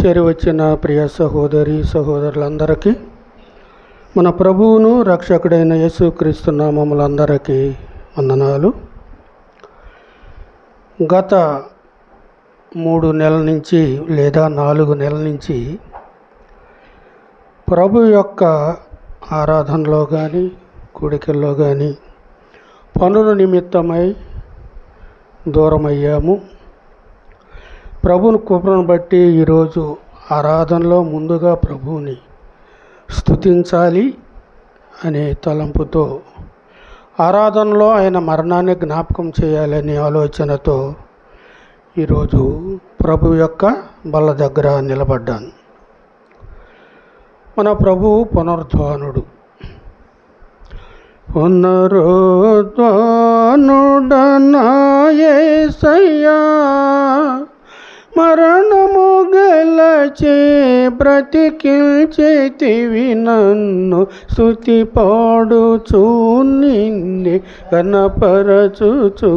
చేరివచ్చిన ప్రియ సహోదరి సహోదరులందరికీ మన ప్రభువును రక్షకుడైన యేసుక్రీస్తు నామములందరికీ వందనాలు. గత మూడు నెలల నుంచి లేదా నాలుగు నెలల నుంచి ప్రభు యొక్క ఆరాధనలో కానీ కూడికల్లో కానీ పనుల నిమిత్తమై దూరమయ్యాము. ప్రభుని కృపను బట్టి ఈరోజు ఆరాధనలో ముందుగా ప్రభువుని స్తుతించాలి అనే తలంపుతో ఆరాధనలో ఆయన మరణాన్ని జ్ఞాపకం చేయాలనే ఆలోచనతో ఈరోజు ప్రభు యొక్క బల్ల దగ్గర నిలబడ్డాను. మన ప్రభువు పునరుద్ధానుడు సయ్యా మరణము గలచే బ్రతికిల్చేతివి నన్ను. స్థుతి పాడుచు నిన్నే కనపరచుచు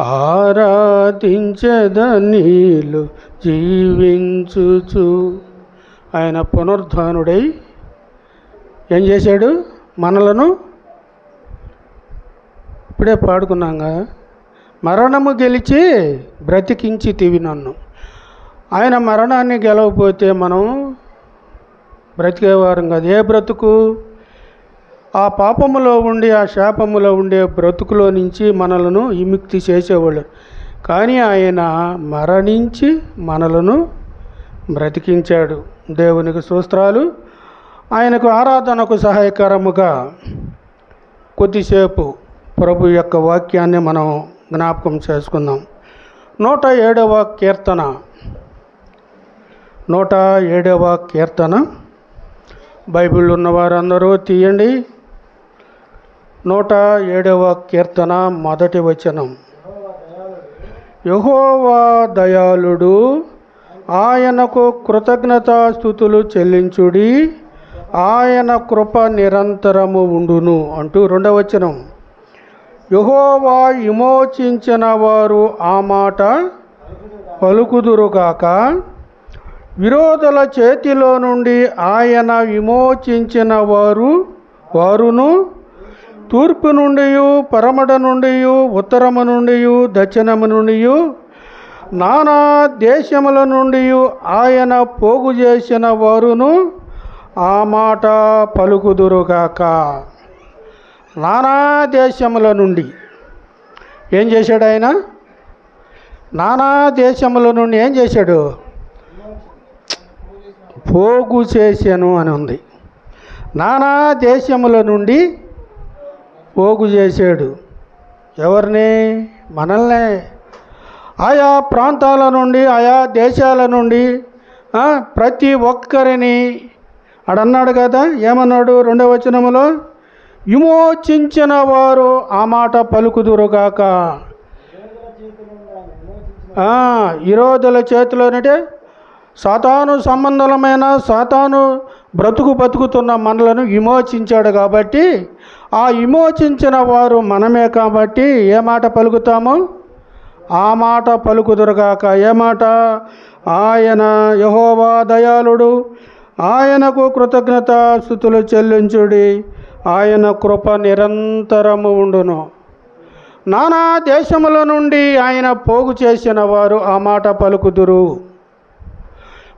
ఆరాధించద నీలు జీవించుచు. ఆయన పునరుద్ధానుడై ఏం చేశాడు? మనలను ఇప్పుడే పాడుకున్నాగా. మరణము గెలిచి బ్రతికించి తివి నన్ను. ఆయన మరణాన్ని గెలవపోతే మనం బ్రతికేవారం కాదు. ఏ బ్రతుకు? ఆ పాపములో ఉండి ఆ శాపములో ఉండే బ్రతుకులో నుంచి మనలను విముక్తి చేసేవాళ్ళు. కానీ ఆయన మరణించి మనలను బ్రతికించాడు. దేవునికి సూస్త్రాలు ఆయనకు ఆరాధనకు సహాయకరముగా కొద్దిసేపు ప్రభు యొక్క వాక్యాన్ని మనం జ్ఞాపకం చేసుకుందాం. నూట ఏడవ కీర్తన. నూట ఏడవ కీర్తన. బైబిల్ ఉన్నవారందరూ తీయండి. నూట ఏడవ కీర్తన మొదటి వచనం. యహోవా దయాళుడు ఆయనకు కృతజ్ఞతాస్థుతులు చెల్లించుడి. ఆయన కృప నిరంతరము ఉండును అంటూ రెండవచనం యహోవా విమోచించిన వారు ఆ మాట పలుకుదురుగాక. విరోధుల చేతిలో నుండి ఆయన విమోచించిన వారు వారును తూర్పు నుండి పరమడ నుండి ఉత్తరము నుండి దక్షిణము నుండి నానా దేశముల నుండి ఆయన పోగు చేసిన వారును ఆ మాట పలుకుదురుగాక. నానా దేశముల నుండి. ఏం చేశాడు ఆయన? నానా దేశముల నుండి ఏం చేశాడు? పోగు చేశాను అని ఉంది. నానా దేశముల నుండి పోగు చేశాడు. ఎవరిని? మనల్నే. ఆయా ప్రాంతాల నుండి ఆయా దేశాల నుండి ప్రతి ఒక్కరిని. అడన్నాడు కదా ఏమన్నాడు రెండవ వచనములో? విమోచించిన వారు ఆ మాట పలుకుదురుగాక. ఆ, విరోధుల చేతిలోనంటే సాతాను సంబంధమైన సాతాను బ్రతుకు బతుకుతున్న మనలను విమోచించాడు కాబట్టి ఆ విమోచించిన వారు మనమే కాబట్టి ఏ మాట పలుకుతాము? ఆ మాట పలుకుదురుగాక. ఏ మాట? ఆయన యహోవా దయాళుడు ఆయనకు కృతజ్ఞత స్థుతులు చెల్లించుడి. ఆయన కృప నిరంతరము ఉండును. నానా దేశముల నుండి ఆయన పోగు చేసిన వారు ఆ మాట పలుకుదురు.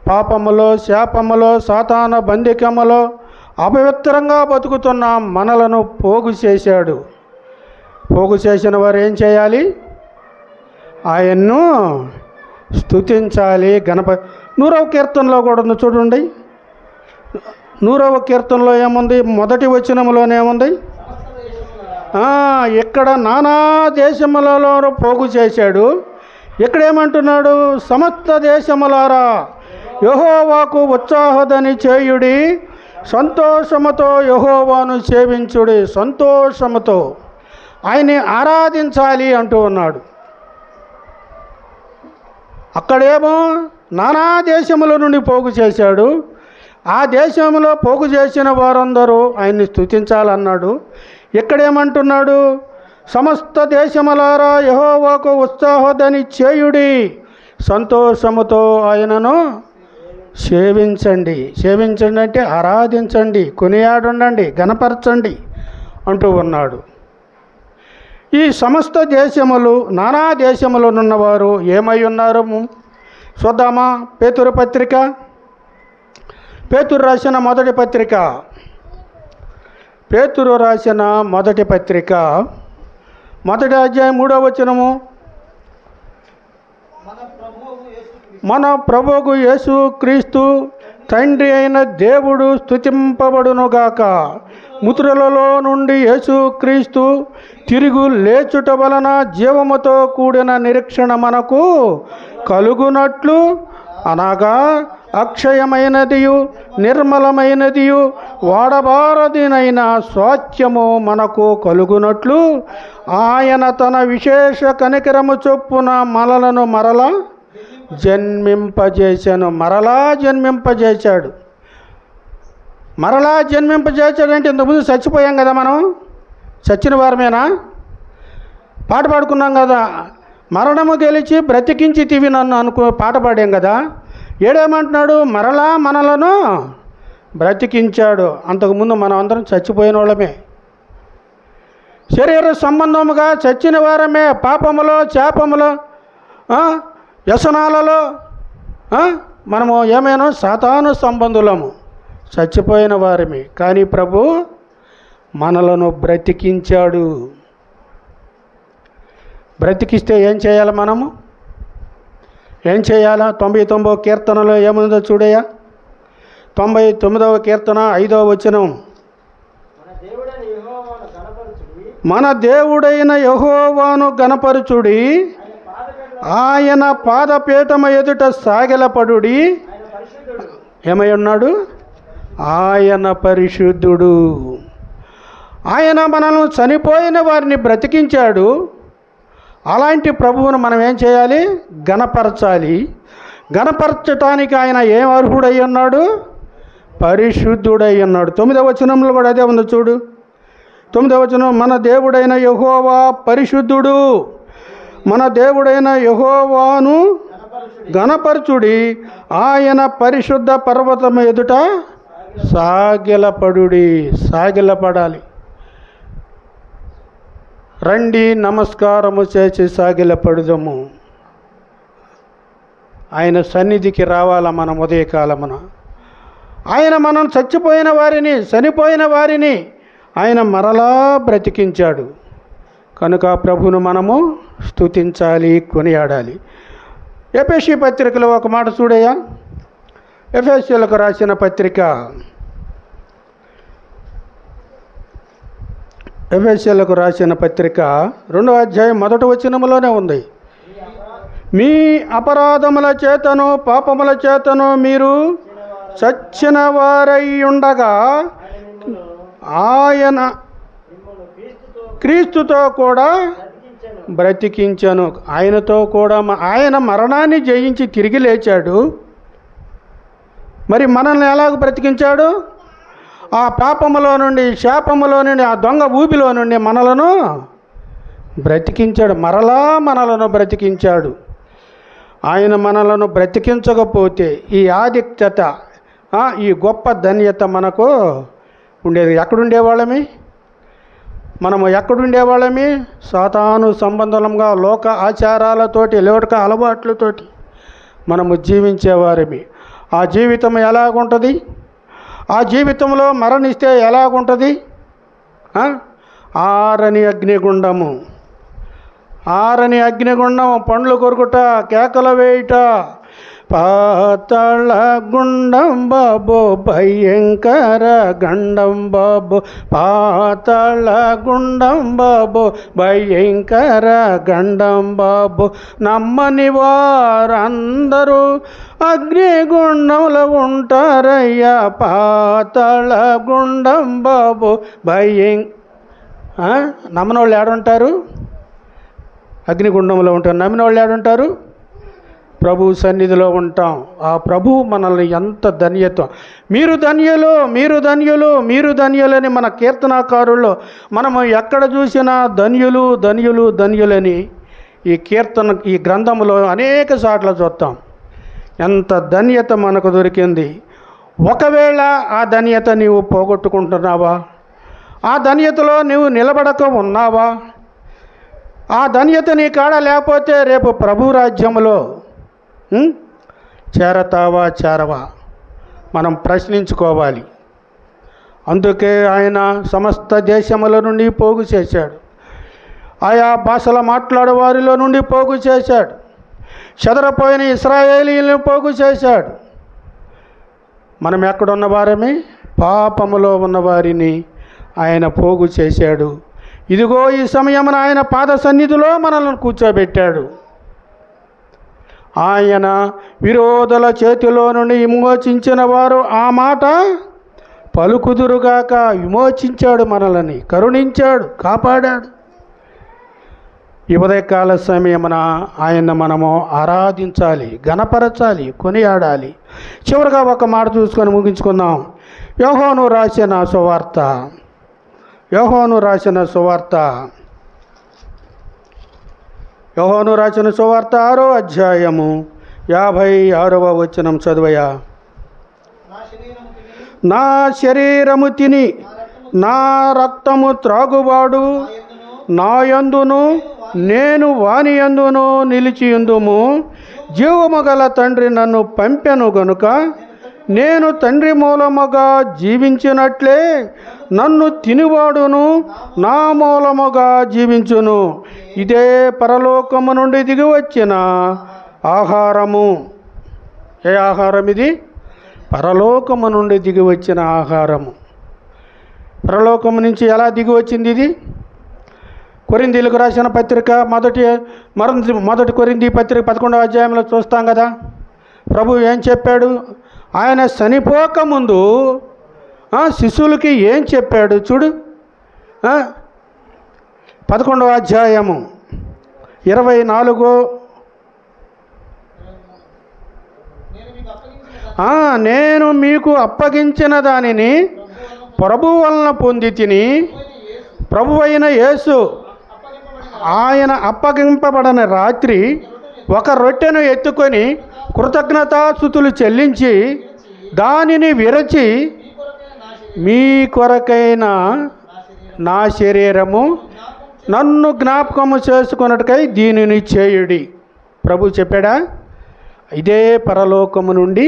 పాపములో శాపములో సాతాన బంధికములో అపవిత్రంగా బతుకుతున్న మనలను పోగు చేశాడు. పోగు చేసిన వారు ఏం చేయాలి? ఆయన్ను స్తుతించాలి. గణప నూరవ కీర్తనలో కూడా ఉంది చూడండి. నూరవ కీర్తనలో ఏముంది? మొదటి వచనంలోనేముంది ఇక్కడ నానా దేశములలో పోగు చేశాడు. ఇక్కడేమంటున్నాడు? సమస్త దేశములారా యహోవాకు ఉత్సాహదని చేయుడి సంతోషముతో యహోవాను సేవించుడి సంతోషముతో ఆయన్ని ఆరాధించాలి అంటూ ఉన్నాడు. అక్కడేమో నానా దేశముల నుండి పోగు చేశాడు. ఆ దేశంలో పోగు చేసిన వారందరూ ఆయన్ని స్థుతించాలన్నాడు ఇక్కడేమంటున్నాడు? సమస్త దేశములారా యహోవాకు ఉత్సాహదని చేయుడి. సంతోషముతో ఆయనను సేవించండి. సేవించండి అంటే ఆరాధించండి. కొనియాడుండండి. గణపరచండి అంటూ ఉన్నాడు. ఈ సమస్త దేశములు నానా దేశములనున్నవారు ఏమై ఉన్నారు? చూద్దామా? పేతురు పత్రిక పేతురు రాసిన మొదటి పత్రిక. పేతురు రాసిన మొదటి పత్రిక. మొదటి అధ్యాయం మూడవ వచనము. మన ప్రభువుకు యేసు క్రీస్తు తండ్రి అయిన దేవుడు స్థుతింపబడునుగాక ముద్రలలో నుండి యేసు క్రీస్తు తిరుగు లేచుట వలన జీవముతో కూడిన నిరీక్షణ మనకు కలుగునట్లు అనగా అక్షయమైనదియు నిర్మలమైనదియు వాడబారదినైన స్వాస్థ్యము మనకు కలుగునట్లు ఆయన తన విశేష కనికరము చొప్పున మనలను మరలా జన్మింపజేశాను. మరలా జన్మింపజేశాడు. మరలా జన్మింపజేశాడంటే ఇంతకుముందు చచ్చిపోయాం కదా మనం? చచ్చిన వారమేనా? పాట పాడుకున్నాం కదా. మరణము గెలిచి బ్రతికించి తివి నన్ను అనుకో పాట పాడాం కదా? ఏడేమంటున్నాడు? మరలా మనలను బ్రతికించాడు. అంతకుముందు మనం అందరం చచ్చిపోయిన వాళ్ళమే శరీర సంబంధముగా చచ్చిన వారమే పాపములో చేపములో వ్యసనాలలో మనము ఏమైనా సాతాను సంబంధులము. చచ్చిపోయిన వారమే. కానీ ప్రభు మనలను బ్రతికించాడు. బ్రతికిస్తే ఏం చేయాలి మనము? ఏం చేయాలా? తొంభై తొమ్మిదవ కీర్తనలో ఏముందో చూడయా తొంభై తొమ్మిదవ కీర్తన ఐదవ వచనం. మన దేవుడైన యహోవాను గణపరుచుడి ఆయన పాదపీఠమ ఎదుట సాగిలపడుడి. ఏమై ఉన్నాడు? ఆయన పరిశుద్ధుడు. ఆయన మనల్ని చనిపోయిన వారిని బ్రతికించాడు. అలాంటి ప్రభువును మనం ఏం చేయాలి? గణపరచాలి గణపరచటానికి ఆయన ఏం అర్హుడై ఉన్నాడు? పరిశుద్ధుడై ఉన్నాడు. తొమ్మిదవ వచనంలో కూడా అదే ఉంది చూడు. తొమ్మిదవ వచనం మన దేవుడైన యహోవా పరిశుద్ధుడు. మన దేవుడైన యహోవాను గణపరచుడి ఆయన పరిశుద్ధ పర్వతం ఎదుట సాగిలపడుడి. సాగిలపడాలి. రండి నమస్కారము చేసి సాగిలపడుదము. ఆయన సన్నిధికి రావాల మనం ఉదయకాలమున? ఆయన మనం చచ్చిపోయిన వారిని చనిపోయిన వారిని ఆయన మరలా బ్రతికించాడు. కనుక ప్రభును మనము స్తుతించాలి కొనియాడాలి. ఎఫ్ఎస్సి పత్రికలో ఒక మాట చూడయ్యా ఎఫ్ఎస్సీలకు రాసిన పత్రిక ఎఫ్ఎస్ఎల్కు రాసిన పత్రిక రెండవ అధ్యాయం మొదటి వచనములోనే ఉంది. మీ అపరాధముల చేతను పాపముల చేతను మీరు చచ్చిన వారై ఉండగా ఆయన క్రీస్తుతో కూడా బ్రతికించాను. బ్రతికించను ఆయనతో కూడా ఆయన మరణాన్ని జయించి తిరిగి లేచాడు. మరి మనల్ని ఎలాగ బ్రతికించాడు? ఆ పాపములో నుండి శాపములో నుండి ఆ దొంగ ఊపిలో నుండి మనలను బ్రతికించాడు. మరలా మనలను బ్రతికించాడు. ఆయన మనలను బ్రతికించకపోతే ఈ ఆధిక్యత ఈ గొప్ప ధన్యత మనకు ఉండేది. ఎక్కడుండేవాళ్ళమి? మనము ఎక్కడుండేవాళ్ళమి? సాతాను సంబంధంగా లోక ఆచారాలతోటి లోక అలవాట్లతోటి మనము జీవించేవారిమి. ఆ జీవితం ఎలాగుంటుంది? ఆ జీవితంలో మరణిస్తే ఎలాగుంటుంది? ఆరని అగ్నిగుండము. ఆరని అగ్నిగుండం పండ్లు కొరుకుట కేకలు వేయుట పాతళ గుండం బాబు భయంకర గండం బాబు పాతళ గుండం బాబు భయంకర గండం బాబు నమ్మని వారందరూ అగ్నిగుండంలో ఉంటారయ్యా. పాతళ గుండం బాబు భయం ఆ? నమ్మని వాళ్ళు ఏడుంటారు అగ్నిగుండంలో ఉంటారు. నమ్మిన వాళ్ళు ఏడుంటారు ప్రభు సన్నిధిలో ఉంటాం. ఆ ప్రభు మనల్ని ఎంత ధన్యత మీరు ధన్యులు మీరు ధన్యులు మీరు ధన్యులని మన కీర్తనాకారుల్లో మనము ఎక్కడ చూసినా ధన్యులు ధన్యులు ధన్యులని ఈ కీర్తన ఈ గ్రంథంలో అనేక సార్లు చూస్తాం. ఎంత ధన్యత మనకు దొరికింది. ఒకవేళ ఆ ధన్యత నీవు పోగొట్టుకుంటున్నావా? ఆ ధన్యతలో నీవు నిలబడక ఉన్నావా? ఆ ధన్యత నీ కాడ లేకపోతే రేపు ప్రభు రాజ్యంలో చేరతావా చేరవా? మనం ప్రశ్నించుకోవాలి. అందుకే ఆయన సమస్త దేశముల నుండి పోగు చేశాడు. ఆయా భాషల మాట్లాడే వారిలో నుండి పోగు చేశాడు. చెదరపోయిన ఇస్రాయేలీలను పోగు చేశాడు. మనం ఎక్కడున్న వారమే? పాపములో ఉన్నవారిని ఆయన పోగు చేశాడు. ఇదిగో ఈ సమయమున ఆయన పాద సన్నిధిలో మనల్ని కూర్చోబెట్టాడు. ఆయన విరోధుల చేతిలో నుండి విమోచించిన వారు ఆ మాట పలుకుదురుగాక విమోచించాడు మనలని కరుణించాడు కాపాడాడు. ఈ ఉదయకాల సమయమున ఆయన మనము ఆరాధించాలి గణపరచాలి కొనియాడాలి. చివరిగా ఒక మాట చూసుకొని ముగించుకుందాం. యోహోను రాసిన సువార్త. యోహోను రాసిన సువార్త. యోహోను రాసిన సువార్త ఆరో అధ్యాయము యాభై ఆరవ వచనం చదువయా నా శరీరము తిని నా రక్తము త్రాగువాడు నాయందును నేను వాని యందును నిలిచియుందుము జీవము గల తండ్రి నన్ను పంపెను గనుక నేను తండ్రి మూలముగా జీవించినట్లే నన్ను తినివాడును నా మూలముగా జీవించును. ఇదే పరలోకము నుండి దిగి వచ్చిన ఆహారము. ఏ ఆహారం ఇది? పరలోకము నుండి దిగి వచ్చిన ఆహారము. పరలోకము నుంచి ఎలా దిగి వచ్చింది ఇది? కొరిందీలకు రాసిన పత్రిక మొదటి మరంది మొదటి కొరింది పత్రిక పదకొండవ అధ్యాయంలో చూస్తాం కదా. ప్రభు ఏం చెప్పాడు? ఆయన చనిపోక ముందు శిశువులకి ఏం చెప్పాడు చూడు? పదకొండవ అధ్యాయము ఇరవై నాలుగో నేను మీకు అప్పగించిన దానిని ప్రభు వలన పొంది తిని ప్రభు అయిన యేసు ఆయన అప్పగింపబడిన రాత్రి ఒక రొట్టెను ఎత్తుకొని కృతజ్ఞతాస్థుతులు చెల్లించి దానిని విరచి మీ కొరకైన నా శరీరము నన్ను జ్ఞాపకము చేసుకున్నట్టుకై దీనిని చేయుడి. ప్రభు చెప్పాడా? ఇదే పరలోకము నుండి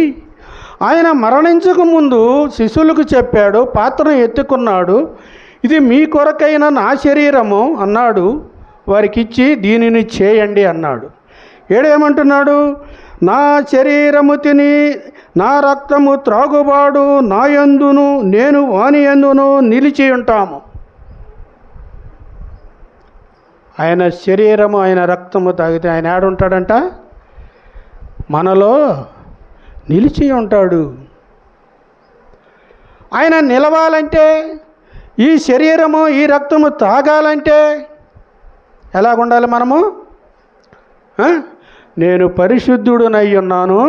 ఆయన మరణించక ముందు శిశువులకు చెప్పాడు పాత్రను ఎత్తుకున్నాడు ఇది మీ కొరకైన నా శరీరము అన్నాడు వారికిచ్చి దీనిని చేయండి అన్నాడు. ఏడేమంటున్నాడు నా శరీరము తిని నా రక్తము త్రాగుబాడు నా యందును నేను వాని యందును నిలిచి ఉంటాము. ఆయన శరీరము ఆయన రక్తము తాగితే ఆయన ఆడుంటాడంట మనలో నిలిచి ఉంటాడు. ఆయన నిలవాలంటే ఈ శరీరము ఈ రక్తము తాగాలంటే ఎలాగుండాలి మనము? నేను పరిశుద్ధుడునై ఉన్నాను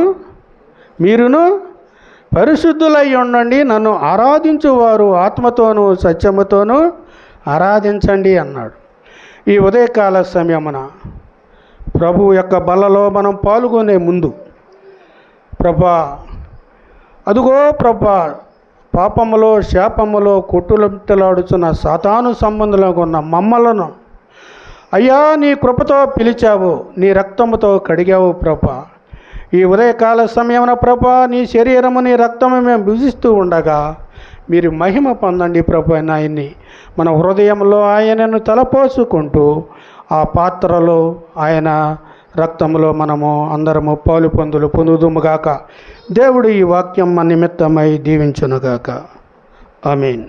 మీరును పరిశుద్ధులై ఉండండి. నన్ను ఆరాధించువారు ఆత్మతోనూ సత్యముతోనూ ఆరాధించండి అన్నాడు. ఈ ఉదయకాల సమయమున ప్రభు యొక్క బలలో మనం పాల్గొనే ముందు ప్రభా అదుగో ప్రభా పాపములో శాపములో కొట్టులంటలాడుచున్న సాతాను సంబంధంలో ఉన్న మమ్మలను అయ్యా నీ కృపతో పిలిచావు నీ రక్తముతో కడిగావు ప్రభా. ఈ ఉదయకాల సమయమున ప్రభా నీ శరీరము నీ రక్తము మేము భుజిస్తూ ఉండగా మీరు మహిమ పొందండి ప్రభు నాయన్ని. మన హృదయంలో ఆయనను తలపోసుకుంటూ ఆ పాత్రలో ఆయన రక్తంలో మనము అందరము పాలు పొందులు పొందుదుముగాక దేవుడు ఈ వాక్యం మన నిమిత్తమై దీవించునుగాక మీన్